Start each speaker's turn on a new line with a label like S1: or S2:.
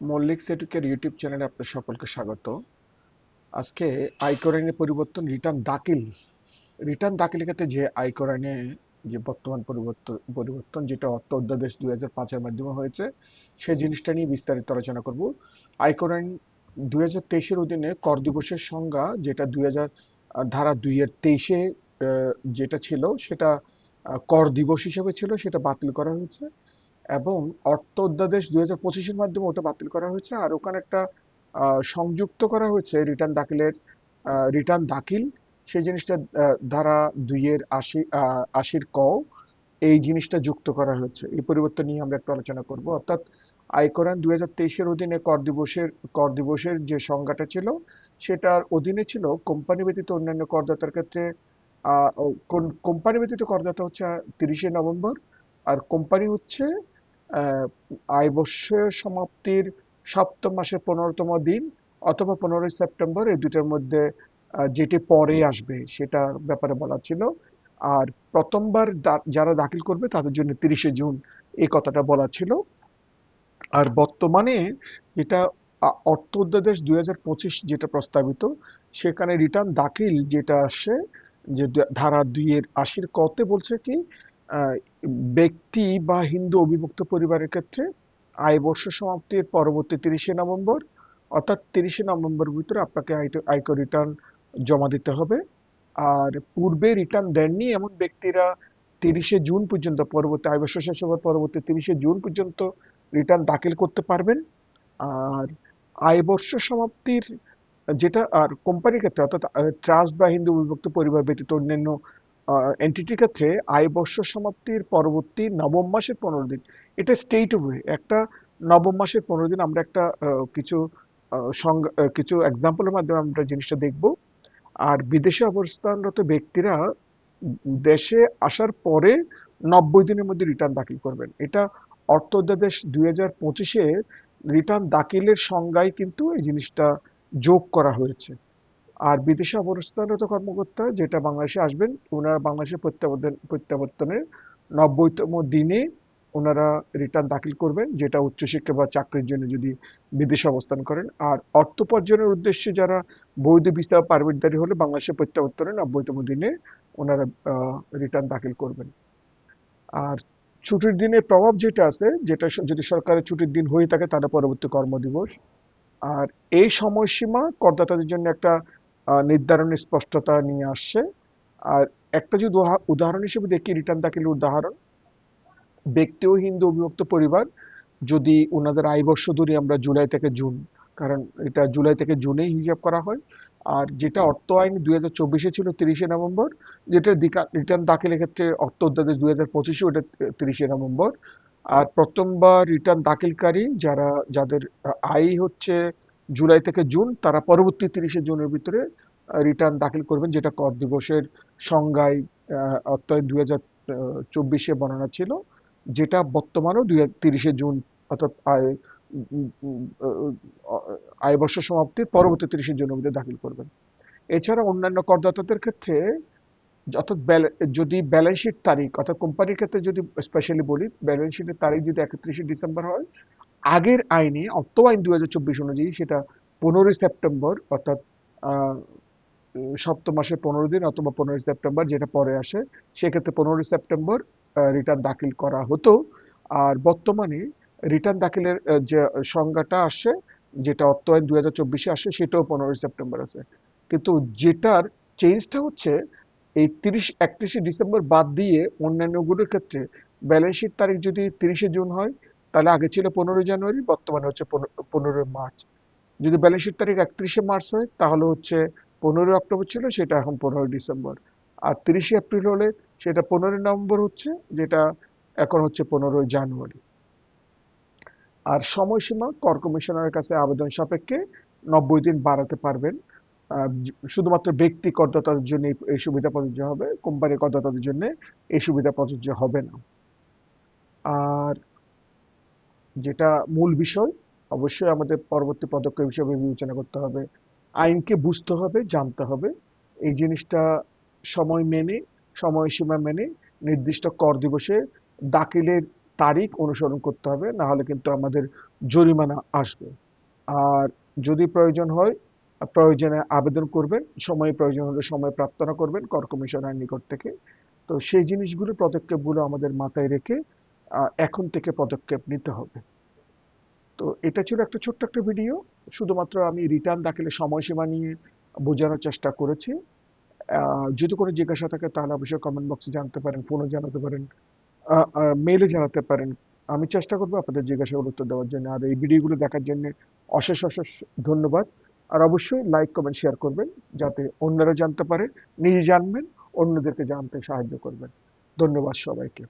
S1: Mallick সেটুকের YouTube চ্যানেলে আপনার সকলকে স্বাগত। আজকে আয়কর আইনে পরিবর্তন, রিটার্ন দাখিল। রিটার্ন দাখিলের ক্ষেত্রে যে আয়কর আইনে যে বর্তমান পরিবর্তন পরিবর্তন যেটা অর্থ অধ্যাদেশ দুই হাজার পাঁচের মাধ্যমে হয়েছে সেই জিনিসটা নিয়ে বিস্তারিত আলোচনা করব। আয়কর আইন দুই হাজার তেইশের অধীনে কর দিবসের সংজ্ঞা যেটা দুই হাজার, ধারা দুই এর তেইশে যেটা ছিল, সেটা কর দিবস হিসেবে ছিল, সেটা বাতিল করা হয়েছে। এবং অর্থ অধ্যাদেশ দুই হাজার পঁচিশের মাধ্যমে ওটা বাতিল করা হয়েছে আর ওখানে একটা সংযুক্ত করা হয়েছে রিটার্ন দাখিলের রিটার্ন দাখিল। সেই জিনিসটা ধারা দুইয়ের আশি আশির ক এই জিনিসটা যুক্ত করা হয়েছে। এই পরিবর্তন নিয়ে আমরা একটু আলোচনা করব। অর্থাৎ আয়কর আইন দুই হাজার তেইশের অধীনে কর দিবসের কর দিবসের যে সংজ্ঞাটা ছিল, সেটার অধীনে ছিল কোম্পানি ব্যতীত অন্যান্য করদাতার ক্ষেত্রে কোম্পানি ব্যতীত করদাতা হচ্ছে তিরিশে নভেম্বর আর কোম্পানি হচ্ছে আহ, আয় বর্ষের সমাপ্তির সপ্তম মাসের পনেরোতম দিন অথবা পনেরোই সেপ্টেম্বর এই দুটোর মধ্যে যেটি পরে আসবে সেটার ব্যাপারে বলা ছিল। আর প্রথমবার যারা দাখিল করবে তাদের জন্য তিরিশে জুন এই কথাটা বলা ছিল। আর বর্তমানে আ, অর্থ অধ্যাদেশ দুই হাজার পঁচিশ যেটা প্রস্তাবিত সেখানে রিটার্ন দাখিল যেটা আসে যে ধারা দুইয়ের আশির কতে বলছে কি ব্যক্তি বা হিন্দু অবিভক্ত পরিবারের ক্ষেত্রে আয় বর্ষ সমাপ্তির পরবর্তী তিরিশে নভেম্বর, অর্থাৎ তিরিশে নভেম্বর ভিতরে আপনাকে আয়কর রিটার্ন জমা দিতে হবে। আর পূর্বে রিটার্ন দেননি এমন ব্যক্তিরা তিরিশে জুন পর্যন্ত, পরবর্তী আয় বর্ষ শেষ হওয়ার পরবর্তী তিরিশে জুন পর্যন্ত রিটার্ন দাখিল করতে পারবেন। আর আয় বর্ষ সমাপ্তির যেটা আর কোম্পানির ক্ষেত্রে, অর্থাৎ ট্রাস্ট বা হিন্দু বিভক্ত পরিবার ব্যতীত অন্যান্য এন্টিটির ক্ষেত্রে আয় বর্ষ সমাপ্তির পরবর্তী নবম মাসের পনেরো দিন। এটা স্টেট ওয়ে একটা নবম মাসের পনেরো দিন আমরা একটা কিছু কিছু এক্সাম্পলের মাধ্যমে আমরা জিনিসটা দেখব। আর বিদেশে অবস্থানরত ব্যক্তিরা দেশে আসার পরে নব্বই দিনের মধ্যে রিটার্ন দাখিল করবেন। এটা অর্থ অধ্যাদেশ দুই হাজার পঁচিশে রিটার্ন দাখিলের সংজ্ঞায় কিন্তু এই জিনিসটা যোগ করা হয়েছে। আর বিদেশে অবস্থানরত কর্মকর্তা যেটা বাংলাদেশে আসবেন, ওনারা বাংলাদেশে প্রত্যাবর্তন, প্রত্যাবর্তনের নব্বইতম দিনে ওনারা রিটার্ন দাখিল করবেন, যেটা উচ্চশিক্ষা বা চাকরির জন্য যদি বিদেশে অবস্থান করেন। আর অর্থ উপার্জনের উদ্দেশ্যে যারা বৈধ ভিসা পারমিটধারী হলে বাংলাদেশে প্রত্যাবর্তনের নব্বইতম দিনে ওনারা রিটার্ন দাখিল করবেন। আর ছুটির দিনের প্রভাব যেটা আছে, যেটা যদি সরকারের ছুটির দিন হয়ে থাকে তাহলে পরবর্তী কর্মদিবস। আর এই সময়সীমা করদাতাদের জন্য একটা নির্ধারণের স্পষ্টতা নিয়ে আসছে। আর একটা যদি উদাহরণ হিসেবে দেখি, রিটার্ন দাখিলের উদাহরণ। ব্যক্তি ও হিন্দু, অবিভক্ত পরিবার। যদি ওনাদের আয় বর্ষ ধরি আমরা জুলাই থেকে জুন, কারণ এটা জুলাই থেকে জুনেই হিসাব করা হয়। আর যেটা অর্থ আইন দুই হাজার চব্বিশে ছিল তিরিশে নভেম্বর, যেটা রিটার্ন দাখিলের ক্ষেত্রে অর্থ অধ্যাদেশ দুই হাজার পঁচিশে ওটা তিরিশে নভেম্বর। আর প্রথমবার রিটার্ন দাখিলকারী যারা, যাদের আয় হচ্ছে জুলাই থেকে জুন, তারা পরবর্তী তিরিশে জুনের ভিতরে রিটার্ন দাখিল করবেন, যেটা কর দিবসের সংজ্ঞায় অর্থাৎ দুই হাজার চব্বিশে বর্ণনা ছিল, যেটা বর্তমানেও দুই তিরিশে জুন, অর্থাৎ আয় আয় বর্ষ সমাপ্তির পরবর্তী তিরিশে জুনের মধ্যে দাখিল করবেন। এছাড়া অন্যান্য করদাতাদের ক্ষেত্রে, অর্থাৎ যদি ব্যালেন্স শিট তারিখ, অর্থাৎ কোম্পানির ক্ষেত্রে যদি স্পেশালি বলি ব্যালেন্স শিটের তারিখ যদি একত্রিশে ডিসেম্বর হয় আগের আইনে অর্থ আইন দু হাজার চব্বিশ অনুযায়ী সেটা পনেরোই সেপ্টেম্বর, অর্থাৎ সপ্তম মাসের পনেরো দিন অথবা পনেরোই সেপ্টেম্বর যেটা পরে আসে, সেক্ষেত্রে পনেরোই সেপ্টেম্বর রিটার্ন দাখিল করা হতো। আর বর্তমানে রিটার্ন দাখিলের যে সংজ্ঞাটা আসে, যেটা অর্থ আইন দু আসে, সেটাও পনেরোই সেপ্টেম্বর আছে। কিন্তু যেটার চেঞ্জটা হচ্ছে, এই তিরিশ, একত্রিশে ডিসেম্বর বাদ দিয়ে অন্যান্যগুলোর ক্ষেত্রে ব্যালেন্স শিট তারিখ যদি তিরিশে জুন হয় তাহলে আগে ছিল পনেরোই জানুয়ারি, বর্তমানে হচ্ছে পনেরোই মার্চ। যদি ব্যালেন্স শিট তারিখ একত্রিশে মার্চ হয়, তাহলে হচ্ছে পনেরোই অক্টোবর ছিল, সেটা এখন পনেরোই ডিসেম্বর। আর তিরিশে এপ্রিল হলে সেটা পনেরোই নভেম্বর হচ্ছে, যেটা এখন হচ্ছে পনেরোই জানুয়ারি। আর সময়সীমা, কর কমিশনারের কাছে আবেদন সাপেক্ষে নব্বই দিন বাড়াতে পারবেন। শুধুমাত্র ব্যক্তি করদাতাদের জন্য এই সুবিধা প্রযোজ্য হবে, কোম্পানি করদাতাদের জন্য এই সুবিধা প্রযোজ্য হবে না। আর যেটা মূল বিষয়, অবশ্যই আমাদের পরবর্তী পদক্ষেপ হিসেবে বিবেচনা করতে হবে। আইনকে বুঝতে হবে, জানতে হবে। এই জিনিসটা সময় মেনে, সময়সীমা মেনে নির্দিষ্ট কর দিবসে দাখিলের তারিখ অনুসরণ করতে হবে, না হলে কিন্তু আমাদের জরিমানা আসবে। আর যদি প্রয়োজন হয়, প্রয়োজনে আবেদন করবেন, সময় প্রয়োজন হলে সময় প্রার্থনা করবেন কর কমিশনার নিকট থেকে। তো সেই জিনিসগুলো, পদক্ষেপগুলো আমাদের মাথায় রেখে এখন থেকে পদক্ষেপ নিতে হবে। তো এটা ছিল একটা ছোট্ট একটা ভিডিও। শুধুমাত্র আমি রিটার্ন দাখিলের সময়সীমা নিয়ে বোঝানোর চেষ্টা করেছি। যদি কোনো জিজ্ঞাসা থাকে তাহলে অবশ্যই কমেন্ট বক্সে জানতে পারেন ফোনে জানাতে পারেন মেলে জানাতে পারেন। আমি চেষ্টা করব আপনাদের জিজ্ঞাসাগুলো উত্তর দেওয়ার জন্য। আর এই ভিডিওগুলো দেখার জন্য অশেষ অশেষ ধন্যবাদ। আর অবশ্যই লাইক কমেন্ট শেয়ার করবেন যাতে অন্যরা জানতে পারে, নিজে জানবেন, অন্যদেরকে জানতে সাহায্য করবেন। ধন্যবাদ সবাইকে।